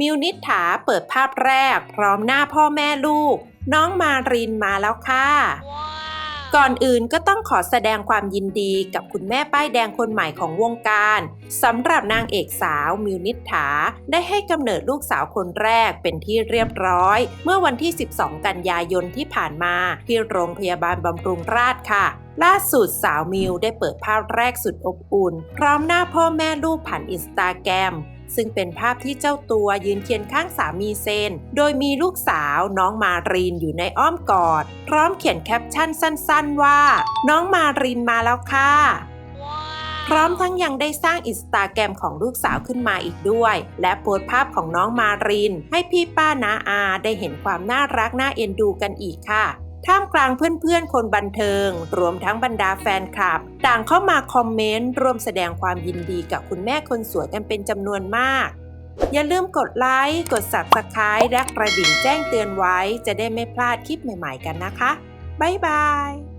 มิวนิษฐาเปิดภาพแรก พร้อมหน้าพ่อแม่ลูก น้องมารินมาแล้วค่ะ ก่อนอื่นก็ต้องขอแสดงความยินดีกับคุณแม่ป้ายแดงคนใหม่ของวงการสำหรับนางเอกสาวมิวนิษฐา ได้ให้กำเนิดลูกสาวคนแรกเป็นที่เรียบร้อย เมื่อวันที่ 12 กันยายนที่ผ่านมา ที่โรงพยาบาลบำรุงราษฎร์ค่ะล่าสุดสาวมิวได้เปิดภาพแรกสุดอบอุ่น พร้อมหน้าพ่อแม่ลูกผ่านอินสตาแกรม ซึ่งเป็นภาพที่เจ้าตัวยืนเคียงข้างสามีเซน โดยมีลูกสาวน้องมารีนอยู่ในอ้อมกอด พร้อมเขียนแคปชั่นสั้นๆว่า น้องมารีนมาแล้วค่ะ พร้อมทั้งยังได้สร้างอินสตาแกรมของลูกสาวขึ้นมาอีกด้วย และโพสต์ภาพของน้องมาริน ให้พี่ป้านาอาได้เห็นความน่ารักน่าเอ็นดูกันอีกค่ะ ท่ามกลางเพื่อนๆ คนบันเทิง รวมทั้งบรรดาแฟนคลับ ต่างเข้ามาคอมเมนต์ร่วมแสดงความยินดีกับคุณแม่คนสวยกันเป็นจำนวนมาก อย่าลืมกดไลค์ กด Subscribe และกระดิ่งแจ้งเตือนไว้ จะได้ไม่พลาดคลิปใหม่ๆกันนะคะ บ๊ายบาย